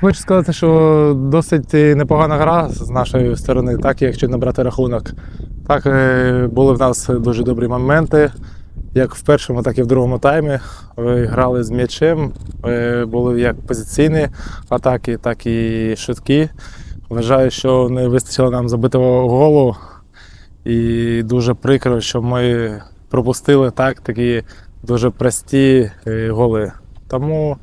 Хочу сказати, що досить непогана гра з нашої сторони, так якщо не брати рахунок. Так, е, були в нас дуже добрі моменти, як в першому, так і в другому таймі. Е, Грали з м'ячем, е, були як позиційні атаки, так і швидкі. Вважаю, що не вистачило нам забитого голу. І дуже прикро, що ми пропустили так такі дуже прості е, голи. Тому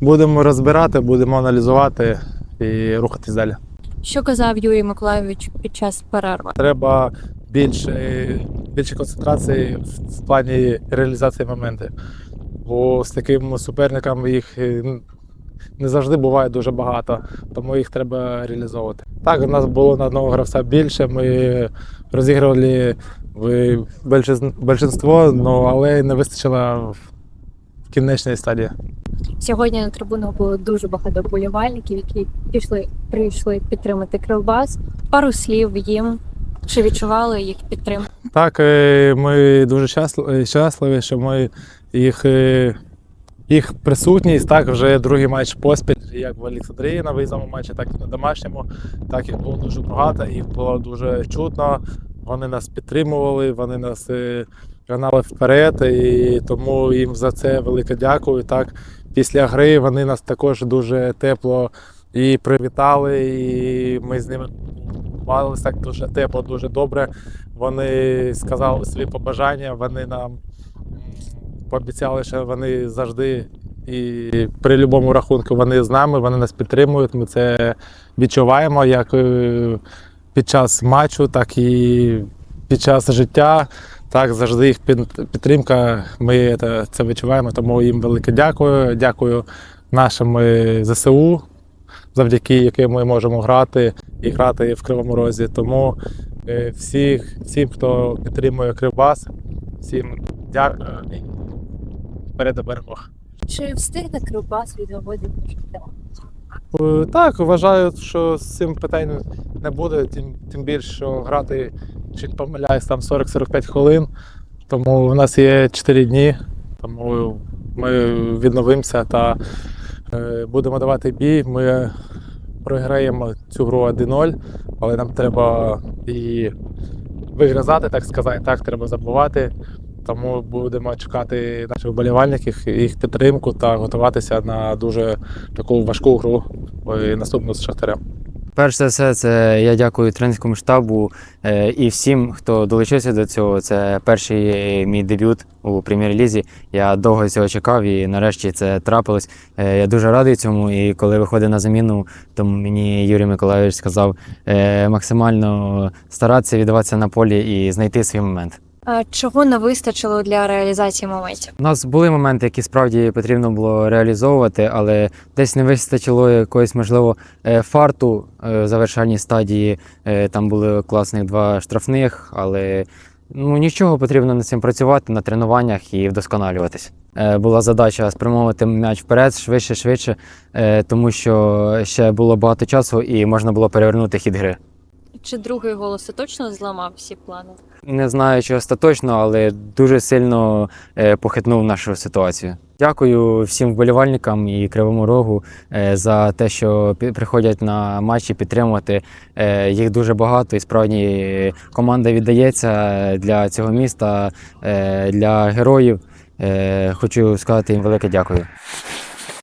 будемо розбирати, будемо аналізувати і рухатись далі. Що казав Юрій Миколайович під час перерви? Треба більше, більше концентрації в, плані реалізації моментів. Бо з таким суперником їх е, не завжди буває дуже багато, тому їх треба реалізовувати. Так, у нас було на одного гравця більше. Ми розігрували більшість- більшинство, ну, але не вистачило в стадії. Сьогодні на трибунах було дуже багато вболівальників, які пішли, прийшли підтримати Кривбас. Пару слів їм. Чи відчували їх підтримку? Так, е, ми дуже е, щасливі, що ми їх, е, їх присутність, так, вже другий матч поспіль, як в Олександрії на виїзному матчі, так і на домашньому. Так, їх було дуже багато, їх було дуже чутно. Вони нас підтримували, вони нас е, гнали вперед, і тому їм за це велике дякую. Так, після гри вони нас також дуже тепло і привітали, і ми з ними так дуже тепло, дуже добре. Вони сказали свої побажання, вони нам пообіцяли, що вони завжди і при будь-якому рахунку вони з нами, вони нас підтримують. Ми це відчуваємо як е, під час матчу, так і під час життя. Так, завжди їх підтримка. Ми це, відчуваємо, тому їм велике дякую. Дякую нашим е, ЗСУ, завдяки яким ми можемо грати і грати в Кривому Розі. Тому е, всіх, всім, хто підтримує Кривбас, всім дякую і вперед перемог. Чи встигне Кривбас відводити життя? Е, Так, вважаю, що з цим питань не буде, тим, тим більше, що грати, чи не помиляюсь, там 40-45 хвилин. Тому в нас є 4 дні, тому ми відновимося та е, будемо давати бій. Ми програємо цю гру 1-0, але нам треба і вигризати, так сказати, так, треба забувати. Тому будемо чекати наших вболівальників, їх підтримку та готуватися на дуже таку важку гру наступну з Шахтарем. Перш за все, це я дякую тренерському штабу е, і всім, хто долучився до цього. Це перший мій дебют у прем'єр-лізі. Я довго цього чекав і нарешті це трапилось. Е, Я дуже радий цьому. І коли виходив на заміну, то мені Юрій Миколайович сказав е, максимально старатися віддаватися на полі і знайти свій момент. Чого не вистачило для реалізації моментів? У нас були моменти, які справді потрібно було реалізовувати, але десь не вистачило якоїсь, можливо, е, фарту е, в завершальній стадії. Е, Там були класних два штрафних, але ну, нічого потрібно над цим працювати на тренуваннях і вдосконалюватись. Була задача спрямовувати м'яч вперед швидше, швидше, тому що ще було багато часу і можна було перевернути хід гри. Чи другий гол остаточно зламав всі плани? Не знаю, чи остаточно, але дуже сильно е, похитнув нашу ситуацію. Дякую всім вболівальникам і Кривому Рогу е, за те, що приходять на матчі підтримувати. Е, Їх дуже багато, і справді команда віддається для цього міста, для героїв. Хочу сказати їм велике дякую.